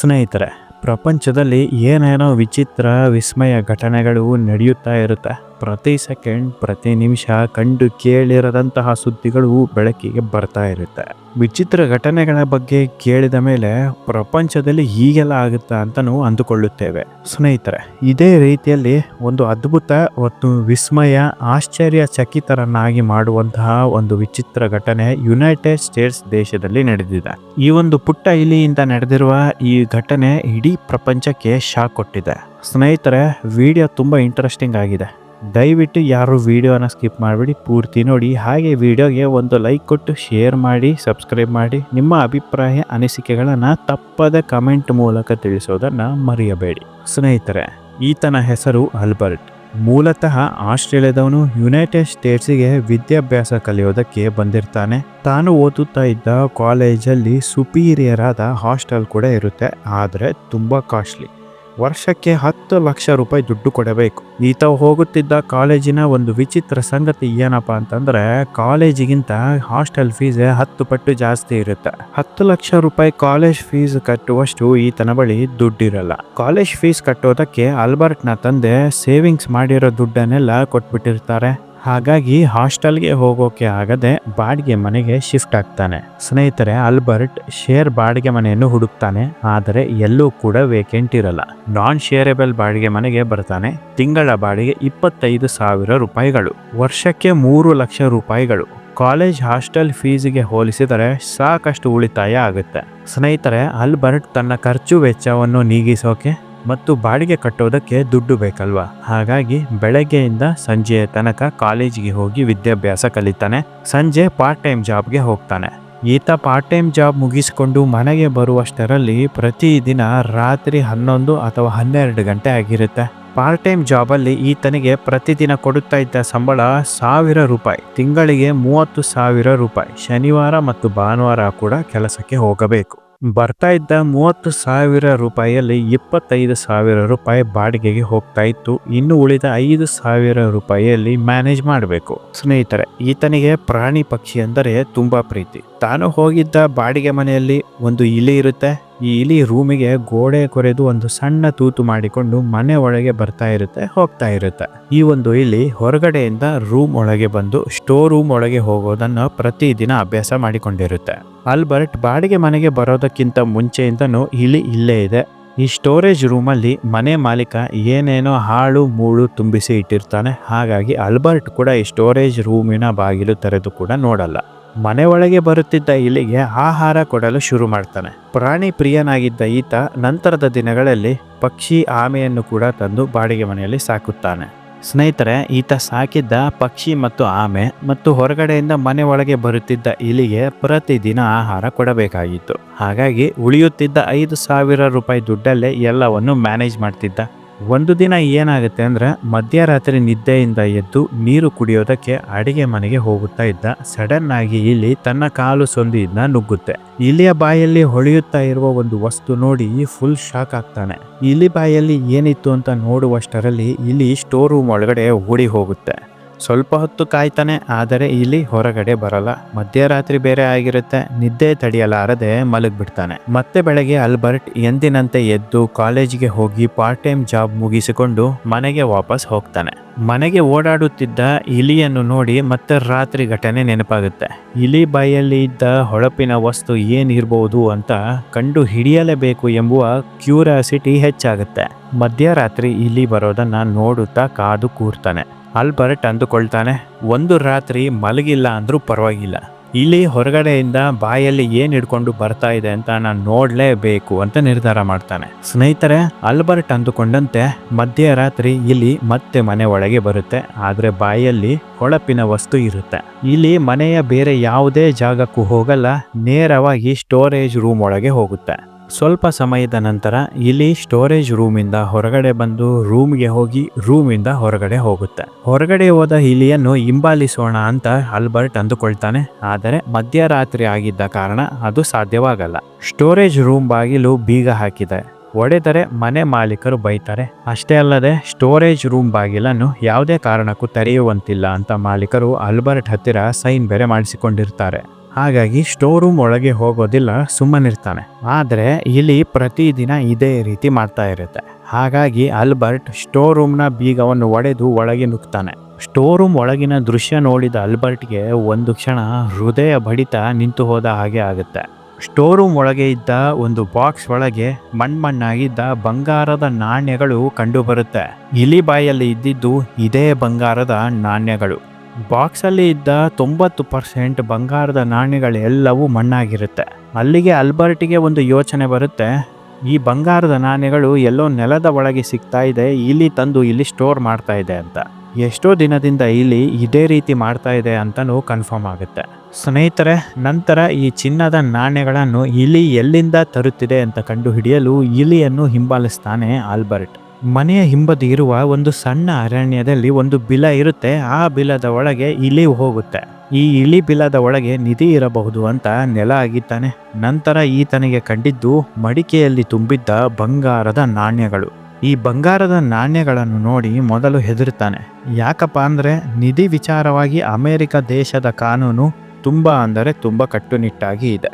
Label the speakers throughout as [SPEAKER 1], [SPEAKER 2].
[SPEAKER 1] ಸ್ನೇಹಿತರೆ ಪ್ರಪಂಚದಲ್ಲಿ ಏನೇನೋ ವಿಚಿತ್ರ ವಿಸ್ಮಯ ಘಟನೆಗಳು ನಡೆಯುತ್ತಾ ಇರುತ್ತೆ. ಪ್ರತಿ ಸೆಕೆಂಡ್, ಪ್ರತಿ ನಿಮಿಷ ಕಂಡು ಕೇಳಿರದಂತಹ ಸುದ್ದಿಗಳು ಬೆಳಕಿಗೆ ಬರ್ತಾ ಇರುತ್ತೆ. ವಿಚಿತ್ರ ಘಟನೆಗಳ ಬಗ್ಗೆ ಕೇಳಿದ ಮೇಲೆ ಪ್ರಪಂಚದಲ್ಲಿ ಹೀಗೆಲ್ಲ ಆಗುತ್ತಾ ನಾವು ಅಂದುಕೊಳ್ಳುತ್ತೇವೆ. ಸ್ನೇಹಿತರೆ, ಇದೇ ರೀತಿಯಲ್ಲಿ ಒಂದು ಅದ್ಭುತ ಮತ್ತು ವಿಸ್ಮಯ, ಆಶ್ಚರ್ಯಚಕಿತರನ್ನಾಗಿ ಮಾಡುವಂತಹ ಒಂದು ವಿಚಿತ್ರ ಘಟನೆ ಯುನೈಟೆಡ್ ಸ್ಟೇಟ್ಸ್ ದೇಶದಲ್ಲಿ ನಡೆದಿದೆ. ಈ ಒಂದು ಪುಟ್ಟ ಇಲಿಯಿಂದ ನಡೆದಿರುವ ಈ ಘಟನೆ ಇಡೀ ಪ್ರಪಂಚಕ್ಕೆ ಶಾಕ್ ಕೊಟ್ಟಿದೆ. ಸ್ನೇಹಿತರೆ, ವಿಡಿಯೋ ತುಂಬ ಇಂಟ್ರೆಸ್ಟಿಂಗ್ ಆಗಿದೆ. ದಯವಿಟ್ಟು ಯಾರು ವೀಡಿಯೋನ ಸ್ಕಿಪ್ ಮಾಡಿಬಿಡಿ, ಪೂರ್ತಿ ನೋಡಿ. ಹಾಗೆ ವಿಡಿಯೋಗೆ ಒಂದು ಲೈಕ್ ಕೊಟ್ಟು ಶೇರ್ ಮಾಡಿ, ಸಬ್ಸ್ಕ್ರೈಬ್ ಮಾಡಿ. ನಿಮ್ಮ ಅಭಿಪ್ರಾಯ, ಅನಿಸಿಕೆಗಳನ್ನು ತಪ್ಪದ ಕಮೆಂಟ್ ಮೂಲಕ ತಿಳಿಸೋದನ್ನು ಮರೆಯಬೇಡಿ. ಸ್ನೇಹಿತರೆ, ಈತನ ಹೆಸರು ಅಲ್ಬರ್ಟ್ ಮೂಲತಃ ಆಸ್ಟ್ರೇಲಿಯಾದವನು ಯುನೈಟೆಡ್ ಸ್ಟೇಟ್ಸಿಗೆ ವಿದ್ಯಾಭ್ಯಾಸ ಕಲಿಯೋದಕ್ಕೆ ಬಂದಿರ್ತಾನೆ. ತಾನು ಓದುತ್ತಾ ಇದ್ದ ಕಾಲೇಜಲ್ಲಿ ಸುಪೀರಿಯರ್ ಆದ ಹಾಸ್ಟೆಲ್ ಕೂಡ ಇರುತ್ತೆ, ಆದರೆ ತುಂಬ ಕಾಸ್ಟ್ಲಿ. ವರ್ಷಕ್ಕೆ ಹತ್ತು ಲಕ್ಷ ರೂಪಾಯಿ ದುಡ್ಡು ಕೊಡಬೇಕು. ಈತ ಹೋಗುತ್ತಿದ್ದ ಕಾಲೇಜಿನ ಒಂದು ವಿಚಿತ್ರ ಸಂಗತಿ ಏನಪ್ಪ ಅಂತಂದ್ರೆ, ಕಾಲೇಜಿಗಿಂತ ಹಾಸ್ಟೆಲ್ ಫೀಸ್ ಹತ್ತು ಪಟ್ಟು ಜಾಸ್ತಿ ಇರುತ್ತೆ. ಹತ್ತು ಲಕ್ಷ ರೂಪಾಯಿ ಕಾಲೇಜ್ ಫೀಸ್ ಕಟ್ಟುವಷ್ಟು ಈತನ ಬಳಿ ದುಡ್ಡಿರಲ್ಲ. ಕಾಲೇಜ್ ಫೀಸ್ ಕಟ್ಟೋದಕ್ಕೆ ಆಲ್ಬರ್ಟ್ನ ತಂದೆ ಸೇವಿಂಗ್ಸ್ ಮಾಡಿರೋ ದುಡ್ಡನ್ನೆಲ್ಲ ಕೊಟ್ಬಿಟ್ಟಿರ್ತಾರೆ. ಹಾಗಾಗಿ ಹಾಸ್ಟೆಲ್ಗೆ ಹೋಗೋಕೆ ಆಗದೆ ಬಾಡಿಗೆ ಮನೆಗೆ ಶಿಫ್ಟ್ ಆಗ್ತಾನೆ. ಸ್ನೇಹಿತರೆ ಅಲ್ಬರ್ಟ್ ಶೇರ್ ಬಾಡಿಗೆ ಮನೆಯನ್ನು ಹುಡುಕ್ತಾನೆ, ಆದರೆ ಎಲ್ಲೂ ಕೂಡ ವೇಕೆಂಟ್ ಇರಲ್ಲ. ನಾನ್ ಶೇರೆಬಲ್ ಬಾಡಿಗೆ ಮನೆಗೆ ಬರ್ತಾನೆ. ತಿಂಗಳ ಬಾಡಿಗೆ ಇಪ್ಪತ್ತೈದು ಸಾವಿರ ರೂಪಾಯಿಗಳು. ವರ್ಷಕ್ಕೆ ಮೂರು ಲಕ್ಷ ರೂಪಾಯಿಗಳು. ಕಾಲೇಜ್ ಹಾಸ್ಟೆಲ್ ಫೀಸಿಗೆ ಹೋಲಿಸಿದರೆ ಸಾಕಷ್ಟು ಉಳಿತಾಯ ಆಗುತ್ತೆ. ಸ್ನೇಹಿತರೆ ಅಲ್ಬರ್ಟ್ ತನ್ನ ಖರ್ಚು ವೆಚ್ಚವನ್ನು ನೀಗಿಸೋಕೆ ಮತ್ತು ಬಾಡಿಗೆ ಕಟ್ಟೋದಕ್ಕೆ ದುಡ್ಡು ಬೇಕಲ್ವಾ? ಹಾಗಾಗಿ ಬೆಳಗ್ಗೆಯಿಂದ ಸಂಜೆಯ ತನಕ ಕಾಲೇಜಿಗೆ ಹೋಗಿ ವಿದ್ಯಾಭ್ಯಾಸ ಕಲಿತಾನೆ. ಸಂಜೆ ಪಾರ್ಟ್ ಟೈಮ್ ಜಾಬ್ಗೆ ಹೋಗ್ತಾನೆ. ಈತ ಪಾರ್ಟ್ ಟೈಮ್ ಜಾಬ್ ಮುಗಿಸಿಕೊಂಡು ಮನೆಗೆ ಬರುವಷ್ಟರಲ್ಲಿ ಪ್ರತಿದಿನ ರಾತ್ರಿ ಹನ್ನೊಂದು ಅಥವಾ ಹನ್ನೆರಡು ಗಂಟೆ ಆಗಿರುತ್ತೆ. ಪಾರ್ಟ್ ಟೈಮ್ ಜಾಬಲ್ಲಿ ಈತನಿಗೆ ಪ್ರತಿದಿನ ಕೊಡುತ್ತಾ ಇದ್ದ ಸಂಬಳ ಸಾವಿರ ರೂಪಾಯಿ. ತಿಂಗಳಿಗೆ ಮೂವತ್ತು ಸಾವಿರ ರೂಪಾಯಿ. ಶನಿವಾರ ಮತ್ತು ಭಾನುವಾರ ಕೂಡ ಕೆಲಸಕ್ಕೆ ಹೋಗಬೇಕು. ಬರ್ತಾ ಇದ್ದ ಮೂವತ್ತು ಸಾವಿರ ರೂಪಾಯಿಯಲ್ಲಿ ಇಪ್ಪತ್ತೈದು ಸಾವಿರ ರೂಪಾಯಿ ಬಾಡಿಗೆಗೆ ಹೋಗ್ತಾ ಇತ್ತು. ಇನ್ನು ಉಳಿದ ಐದು ಸಾವಿರ ರೂಪಾಯಿಯಲ್ಲಿ ಮ್ಯಾನೇಜ್ ಮಾಡಬೇಕು. ಸ್ನೇಹಿತರೆ, ಈತನಿಗೆ ಪ್ರಾಣಿ ಪಕ್ಷಿ ಅಂದರೆ ತುಂಬಾ ಪ್ರೀತಿ. ತಾನು ಹೋಗಿದ್ದ ಬಾಡಿಗೆ ಮನೆಯಲ್ಲಿ ಒಂದು ಇಲಿ ಇರುತ್ತೆ. ಈ ಇಲಿ ರೂಮಿಗೆ ಗೋಡೆ ಕೊರೆದು ಒಂದು ಸಣ್ಣ ತೂತು ಮಾಡಿಕೊಂಡು ಮನೆ ಒಳಗೆ ಬರ್ತಾ ಇರುತ್ತೆ, ಹೋಗ್ತಾ ಇರುತ್ತೆ. ಈ ಒಂದು ಇಲಿ ಹೊರಗಡೆಯಿಂದ ರೂಮ್ ಒಳಗೆ ಬಂದು ಸ್ಟೋರ್ ರೂಮ್ ಒಳಗೆ ಹೋಗೋದನ್ನು ಪ್ರತಿದಿನ ಅಭ್ಯಾಸ ಮಾಡಿಕೊಂಡಿರುತ್ತೆ. ಆಲ್ಬರ್ಟ್ ಬಾಡಿಗೆ ಮನೆಗೆ ಬರೋದಕ್ಕಿಂತ ಮುಂಚೆಯಿಂದನೂ ಇಲಿ ಇಲ್ಲೇ ಇದೆ. ಈ ಸ್ಟೋರೇಜ್ ರೂಮಲ್ಲಿ ಮನೆ ಮಾಲೀಕ ಏನೇನೋ ಹಾಳು ಮೂಳು ತುಂಬಿಸಿ ಇಟ್ಟಿರ್ತಾನೆ, ಹಾಗಾಗಿ ಆಲ್ಬರ್ಟ್ ಕೂಡ ಈ ಸ್ಟೋರೇಜ್ ರೂಮಿನ ಬಾಗಿಲು ತೆರೆದು ಕೂಡ ನೋಡಲ್ಲ. ಮನೆ ಒಳಗೆ ಬರುತ್ತಿದ್ದ ಇಲಿಗೆ ಆಹಾರ ಕೊಡಲು ಶುರು ಮಾಡ್ತಾನೆ. ಪ್ರಾಣಿ ಪ್ರಿಯನಾಗಿದ್ದ ಈತ ನಂತರದ ದಿನಗಳಲ್ಲಿ ಪಕ್ಷಿ ಆಮೆಯನ್ನು ಕೂಡ ತಂದು ಬಾಡಿಗೆ ಮನೆಯಲ್ಲಿ ಸಾಕುತ್ತಾನೆ. ಸ್ನೇಹಿತರೆ, ಈತ ಸಾಕಿದ್ದ ಪಕ್ಷಿ ಮತ್ತು ಆಮೆ ಮತ್ತು ಹೊರಗಡೆಯಿಂದ ಮನೆ ಒಳಗೆ ಬರುತ್ತಿದ್ದ ಇಲಿಗೆ ಪ್ರತಿದಿನ ಆಹಾರ ಕೊಡಬೇಕಾಗಿತ್ತು. ಹಾಗಾಗಿ ಉಳಿಯುತ್ತಿದ್ದ ಐದು ಸಾವಿರ ರೂಪಾಯಿ ದುಡ್ಡಲ್ಲೇ ಎಲ್ಲವನ್ನು ಮ್ಯಾನೇಜ್ ಮಾಡ್ತಿದ್ದ ಒಂದು ದಿನ ಏನಾಗುತ್ತೆ ಅಂದ್ರೆ ಮಧ್ಯರಾತ್ರಿ ನಿದ್ದೆಯಿಂದ ಎದ್ದು ನೀರು ಕುಡಿಯೋದಕ್ಕೆ ಅಡಿಗೆ ಮನೆಗೆ ಹೋಗುತ್ತಾ ಇದ್ದ. ಸಡನ್ ಆಗಿ ಇಲ್ಲಿ ತನ್ನ ಕಾಲು ಸೊಂದಿಯಿಂದ ನುಗ್ಗುತ್ತೆ. ಇಲಿಯ ಬಾಯಲ್ಲಿ ಹೊಳೆಯುತ್ತಾ ಇರುವ ಒಂದು ವಸ್ತು ನೋಡಿ ಫುಲ್ ಶಾಕ್ ಆಗ್ತಾನೆ. ಇಲಿ ಬಾಯಲ್ಲಿ ಏನಿತ್ತು ಅಂತ ನೋಡುವಷ್ಟರಲ್ಲಿ ಇಲ್ಲಿ ಸ್ಟೋರ್ ರೂಮ್ ಒಳಗಡೆ ಓಡಿ ಹೋಗುತ್ತೆ. ಸ್ವಲ್ಪ ಹೊತ್ತು ಕಾಯ್ತಾನೆ, ಆದರೆ ಇಲ್ಲಿ ಹೊರಗಡೆ ಬರಲ್ಲ. ಮಧ್ಯರಾತ್ರಿ ಬೇರೆ ಆಗಿರುತ್ತೆ, ನಿದ್ದೆ ತಡೆಯಲಾರದೆ ಮಲಗ್ಬಿಡ್ತಾನೆ. ಮತ್ತೆ ಬೆಳಗ್ಗೆ ಅಲ್ಬರ್ಟ್ ಎಂದಿನಂತೆ ಎದ್ದು ಕಾಲೇಜಿಗೆ ಹೋಗಿ ಪಾರ್ಟ್ ಟೈಮ್ ಜಾಬ್ ಮುಗಿಸಿಕೊಂಡು ಮನೆಗೆ ವಾಪಸ್ ಹೋಗ್ತಾನೆ. ಮನೆಗೆ ಓಡಾಡುತ್ತಿದ್ದ ಇಲಿಯನ್ನು ನೋಡಿ ಮತ್ತೆ ರಾತ್ರಿ ಘಟನೆ ನೆನಪಾಗುತ್ತೆ. ಇಲಿ ಬಾಯಲ್ಲಿ ಇದ್ದ ಹೊಳಪಿನ ವಸ್ತು ಏನಿರಬಹುದು ಅಂತ ಕಂಡು ಹಿಡಿಯಲೇಬೇಕು ಎಂಬುವ ಕ್ಯೂರಿಯಾಸಿಟಿ ಹೆಚ್ಚಾಗುತ್ತೆ. ಮಧ್ಯರಾತ್ರಿ ಇಲಿ ಬರೋದನ್ನ ನೋಡುತ್ತಾ ಕಾದು ಕೂರ್ತಾನೆ. ಅಲ್ಬರ್ಟ್ ಅಂದುಕೊಳ್ತಾನೆ, ಒಂದು ರಾತ್ರಿ ಮಲಗಿಲ್ಲ ಅಂದರೂ ಪರವಾಗಿಲ್ಲ. ಇಲ್ಲಿ ಹೊರಗಡೆಯಿಂದ ಬಾಯಲ್ಲಿ ಏನು ಹಿಡ್ಕೊಂಡು ಬರ್ತಾ ಇದೆ ಅಂತ ನಾನು ನೋಡಲೇಬೇಕು ಅಂತ ನಿರ್ಧಾರ ಮಾಡ್ತಾನೆ. ಸ್ನೇಹಿತರೆ ಅಲ್ಬರ್ಟ್ ಅಂದುಕೊಂಡಂತೆ ಮಧ್ಯರಾತ್ರಿ ಇಲ್ಲಿ ಮತ್ತೆ ಮನೆ ಒಳಗೆ ಬರುತ್ತೆ. ಆದರೆ ಬಾಯಲ್ಲಿ ಹೊಳಪಿನ ವಸ್ತು ಇರುತ್ತೆ. ಇಲ್ಲಿ ಮನೆಯ ಬೇರೆ ಯಾವುದೇ ಜಾಗಕ್ಕೂ ಹೋಗಲ್ಲ, ನೇರವಾಗಿ ಸ್ಟೋರೇಜ್ ರೂಮ್ ಒಳಗೆ ಹೋಗುತ್ತೆ. ಸ್ವಲ್ಪ ಸಮಯದ ನಂತರ ಇಲ್ಲಿ ಸ್ಟೋರೇಜ್ ರೂಮಿಂದ ಹೊರಗಡೆ ಬಂದು ರೂಮ್ಗೆ ಹೋಗಿ ರೂಮಿಂದ ಹೊರಗಡೆ ಹೋಗುತ್ತೆ. ಹೊರಗಡೆ ಹೋದ ಇಲಿಯನ್ನು ಹಿಂಬಾಲಿಸೋಣ ಅಂತ ಅಲ್ಬರ್ಟ್ ಅಂದುಕೊಳ್ತಾನೆ. ಆದರೆ ಮಧ್ಯರಾತ್ರಿ ಆಗಿದ್ದ ಕಾರಣ ಅದು ಸಾಧ್ಯವಾಗಲ್ಲ. ಸ್ಟೋರೇಜ್ ರೂಮ್ ಬಾಗಿಲು ಬೀಗ ಹಾಕಿದೆ. ಒಡೆದರೆ ಮನೆ ಮಾಲೀಕರು ಬೈತಾರೆ. ಅಷ್ಟೇ ಅಲ್ಲದೆ ಸ್ಟೋರೇಜ್ ರೂಮ್ ಬಾಗಿಲನ್ನು ಯಾವುದೇ ಕಾರಣಕ್ಕೂ ತೆರೆಯುವಂತಿಲ್ಲ ಅಂತ ಮಾಲೀಕರು ಅಲ್ಬರ್ಟ್ ಹತ್ತಿರ ಸೈನ್ ಬೇರೆ ಮಾಡಿಸಿಕೊಂಡಿರ್ತಾರೆ. ಹಾಗಾಗಿ ಸ್ಟೋರ್ ರೂಮ್ ಒಳಗೆ ಹೋಗೋದಿಲ್ಲ, ಸುಮ್ಮನಿರ್ತಾನೆ. ಆದರೆ ಇಲ್ಲಿ ಪ್ರತಿದಿನ ಇದೇ ರೀತಿ ಮಾಡ್ತಾ ಇರುತ್ತೆ. ಹಾಗಾಗಿ ಅಲ್ಬರ್ಟ್ ಸ್ಟೋರ್ ರೂಮ್ನ ಬೀಗವನ್ನು ಒಡೆದು ಒಳಗೆ ನುಗ್ತಾನೆ. ಸ್ಟೋರ್ ರೂಮ್ ಒಳಗಿನ ದೃಶ್ಯ ನೋಡಿದ ಅಲ್ಬರ್ಟ್ಗೆ ಒಂದು ಕ್ಷಣ ಹೃದಯ ಬಡಿತ ನಿಂತು ಹೋದ ಹಾಗೆ ಆಗುತ್ತೆ. ಸ್ಟೋರ್ ರೂಮ್ ಒಳಗೆ ಇದ್ದ ಒಂದು ಬಾಕ್ಸ್ ಒಳಗೆ ಮಣ್ಮಣ್ಣಾಗಿದ್ದ ಬಂಗಾರದ ನಾಣ್ಯಗಳು ಕಂಡುಬರುತ್ತೆ. ಇಲಿ ಬಾಯಲ್ಲಿ ಇದ್ದಿದ್ದು ಇದೇ ಬಂಗಾರದ ನಾಣ್ಯಗಳು. ಬಾಕ್ಸಲ್ಲಿ ಇದ್ದ ತೊಂಬತ್ತು ಪರ್ಸೆಂಟ್ ಬಂಗಾರದ ನಾಣ್ಯಗಳೆಲ್ಲವೂ ಮಣ್ಣಾಗಿರುತ್ತೆ. ಅಲ್ಲಿಗೆ ಅಲ್ಬರ್ಟಿಗೆ ಒಂದು ಯೋಚನೆ ಬರುತ್ತೆ. ಈ ಬಂಗಾರದ ನಾಣ್ಯಗಳು ಎಲ್ಲೋ ನೆಲದ ಒಳಗೆ ಸಿಗ್ತಾ ಇದೆ, ಇಲ್ಲಿ ತಂದು ಇಲ್ಲಿ ಸ್ಟೋರ್ ಮಾಡ್ತಾ ಇದೆ ಅಂತ. ಎಷ್ಟೋ ದಿನದಿಂದ ಇಲ್ಲಿ ಇದೇ ರೀತಿ ಮಾಡ್ತಾ ಇದೆ ಅಂತಲೂ ಕನ್ಫರ್ಮ್ ಆಗುತ್ತೆ. ಸ್ನೇಹಿತರೆ, ನಂತರ ಈ ಚಿನ್ನದ ನಾಣ್ಯಗಳನ್ನು ಇಲಿ ಎಲ್ಲಿಂದ ತರುತ್ತಿದೆ ಅಂತ ಕಂಡುಹಿಡಿಯಲು ಇಲಿಯನ್ನು ಹಿಂಬಾಲಿಸ್ತಾನೆ ಆಲ್ಬರ್ಟ್. ಮನೆಯ ಹಿಂಬದಿ ಇರುವ ಒಂದು ಸಣ್ಣ ಅರಣ್ಯದಲ್ಲಿ ಒಂದು ಬಿಲ ಇರುತ್ತೆ. ಆ ಬಿಲದ ಒಳಗೆ ಇಲಿ ಹೋಗುತ್ತೆ. ಈ ಇಲಿ ಬಿಲದ ಒಳಗೆ ನಿಧಿ ಇರಬಹುದು ಅಂತ ನೆಲ ಆಗಿದ್ದಾನೆ. ನಂತರ ಈತನಿಗೆ ಕಂಡಿದ್ದು ಮಡಿಕೆಯಲ್ಲಿ ತುಂಬಿದ್ದ ಬಂಗಾರದ ನಾಣ್ಯಗಳು. ಈ ಬಂಗಾರದ ನಾಣ್ಯಗಳನ್ನು ನೋಡಿ ಮೊದಲು ಹೆದರುತ್ತಾನೆ ಯಾಕಪ್ಪ ಅಂದರೆ ನಿಧಿ ವಿಚಾರವಾಗಿ ಅಮೆರಿಕ ದೇಶದ ಕಾನೂನು ತುಂಬ ಅಂದರೆ ತುಂಬ ಕಟ್ಟುನಿಟ್ಟಾಗಿ ಇದೆ.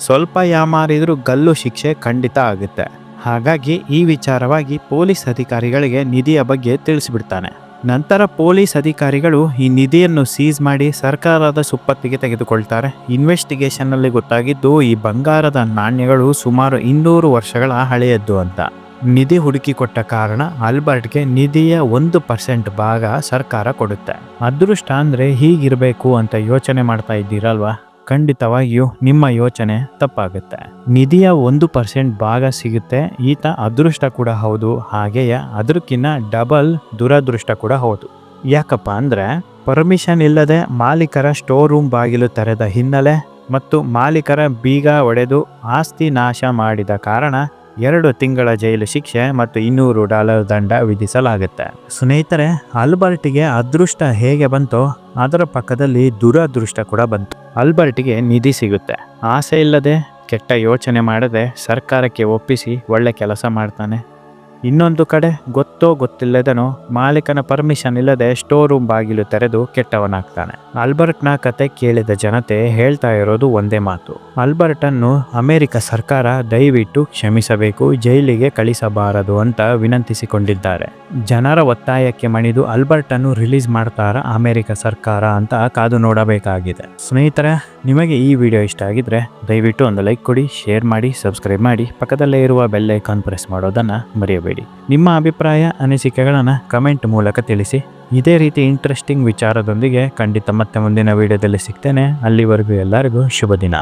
[SPEAKER 1] ಸ್ವಲ್ಪ ಯಾಮಾರಿದ್ರೂ ಗಲ್ಲು ಶಿಕ್ಷೆ ಖಂಡಿತ ಆಗುತ್ತೆ. ಹಾಗಾಗಿ ಈ ವಿಚಾರವಾಗಿ ಪೊಲೀಸ್ ಅಧಿಕಾರಿಗಳಿಗೆ ನಿಧಿಯ ಬಗ್ಗೆ ತಿಳಿಸಿಬಿಡ್ತಾನೆ. ನಂತರ ಪೊಲೀಸ್ ಅಧಿಕಾರಿಗಳು ಈ ನಿಧಿಯನ್ನು ಸೀಸ್ ಮಾಡಿ ಸರ್ಕಾರದ ಸುಪ್ಪತ್ತಿಗೆ ತೆಗೆದುಕೊಳ್ತಾರೆ. ಇನ್ವೆಸ್ಟಿಗೇಷನ್ನಲ್ಲಿ ಗೊತ್ತಾಗಿದ್ದು ಈ ಬಂಗಾರದ ನಾಣ್ಯಗಳು ಸುಮಾರು ಇನ್ನೂರು ವರ್ಷಗಳ ಹಳೆಯದ್ದು ಅಂತ. ನಿಧಿ ಹುಡುಕಿಕೊಟ್ಟ ಕಾರಣ ಆಲ್ಬರ್ಟ್ಗೆ ನಿಧಿಯ ಒಂದು ಪರ್ಸೆಂಟ್ ಭಾಗ ಸರ್ಕಾರ ಕೊಡುತ್ತೆ. ಅದೃಷ್ಟ ಅಂದರೆ ಹೀಗಿರಬೇಕು ಅಂತ ಯೋಚನೆ ಮಾಡ್ತಾ ಇದ್ದೀರಲ್ವಾ? ಖಂಡಿತವಾಗಿಯೂ ನಿಮ್ಮ ಯೋಚನೆ ತಪ್ಪಾಗುತ್ತೆ. ನಿಧಿಯ ಒಂದು ಪರ್ಸೆಂಟ್ ಭಾಗ ಸಿಗುತ್ತೆ, ಈತ ಅದೃಷ್ಟ ಕೂಡ ಹೌದು, ಹಾಗೆಯೇ ಅದಕ್ಕಿಂತ ಡಬಲ್ ದುರದೃಷ್ಟ ಕೂಡ ಹೌದು. ಯಾಕಪ್ಪ ಅಂದರೆ, ಪರ್ಮಿಷನ್ ಇಲ್ಲದೆ ಮಾಲೀಕರ ಸ್ಟೋರ್ ರೂಮ್ ಬಾಗಿಲು ತೆರೆದ ಹಿನ್ನೆಲೆ ಮತ್ತು ಮಾಲೀಕರ ಬೀಗ ಒಡೆದು ಆಸ್ತಿ ನಾಶ ಮಾಡಿದ ಕಾರಣ ಎರಡು ತಿಂಗಳ ಜೈಲು ಶಿಕ್ಷೆ ಮತ್ತು ಇನ್ನೂರು ಡಾಲರ್ ದಂಡ ವಿಧಿಸಲಾಗುತ್ತೆ. ಸ್ನೇಹಿತರೆ, ಆಲ್ಬರ್ಟಿಗೆ ಅದೃಷ್ಟ ಹೇಗೆ ಬಂತೋ, ಅದರ ಪಕ್ಕದಲ್ಲಿ ದುರದೃಷ್ಟ ಕೂಡ ಬಂತು. ಆಲ್ಬರ್ಟಿಗೆ ನಿಧಿ ಸಿಗುತ್ತೆ. ಆಸೆ ಇಲ್ಲದೆ, ಕೆಟ್ಟ ಯೋಚನೆ ಮಾಡದೆ ಸರ್ಕಾರಕ್ಕೆ ಒಪ್ಪಿಸಿ ಒಳ್ಳೆ ಕೆಲಸ ಮಾಡ್ತಾನೆ. ಇನ್ನೊಂದು ಕಡೆ ಗೊತ್ತೋ ಗೊತ್ತಿಲ್ಲದನೋ ಮಾಲೀಕನ ಪರ್ಮಿಷನ್ ಇಲ್ಲದೆ ಸ್ಟೋರ್ ರೂಮ್ ಬಾಗಿಲು ತೆರೆದು ಕೆಟ್ಟವನಾಗ್ತಾನೆ. ಆಲ್ಬರ್ಟ್ನ ಕತೆ ಕೇಳಿದ ಜನತೆ ಹೇಳ್ತಾ ಇರೋದು ಒಂದೇ ಮಾತು. ಆಲ್ಬರ್ಟನ್ನು ಅಮೆರಿಕ ಸರ್ಕಾರ ದಯವಿಟ್ಟು ಕ್ಷಮಿಸಬೇಕು, ಜೈಲಿಗೆ ಕಳಿಸಬಾರದು ಅಂತ ವಿನಂತಿಸಿಕೊಂಡಿದ್ದಾರೆ. ಜನರ ಒತ್ತಾಯಕ್ಕೆ ಮಣಿದು ಆಲ್ಬರ್ಟನ್ನು ರಿಲೀಸ್ ಮಾಡ್ತಾರ ಅಮೆರಿಕ ಸರ್ಕಾರ ಅಂತ ಕಾದು ನೋಡಬೇಕಾಗಿದೆ. ಸ್ನೇಹಿತರೆ ನಿಮಗೆ ಈ ವಿಡಿಯೋ ಇಷ್ಟ ಆಗಿದ್ರೆ ದಯವಿಟ್ಟು ಒಂದು ಲೈಕ್ ಕೊಡಿ, ಶೇರ್ ಮಾಡಿ, ಸಬ್ಸ್ಕ್ರೈಬ್ ಮಾಡಿ. ಪಕ್ಕದಲ್ಲೇ ಇರುವ ಬೆಲ್ ಐಕಾನ್ ಪ್ರೆಸ್ ಮಾಡೋದನ್ನು ಮರೆಯಬೇಡಿ. ನಿಮ್ಮ ಅಭಿಪ್ರಾಯ, ಅನಿಸಿಕೆಗಳನ್ನು ಕಮೆಂಟ್ ಮೂಲಕ ತಿಳಿಸಿ. ಇದೇ ರೀತಿ ಇಂಟ್ರೆಸ್ಟಿಂಗ್ ವಿಚಾರದೊಂದಿಗೆ ಖಂಡಿತ ಮತ್ತೆ ಮುಂದಿನ ವಿಡಿಯೋದಲ್ಲಿ ಸಿಗ್ತೇನೆ. ಅಲ್ಲಿವರೆಗೂ ಎಲ್ಲರಿಗೂ ಶುಭ ದಿನ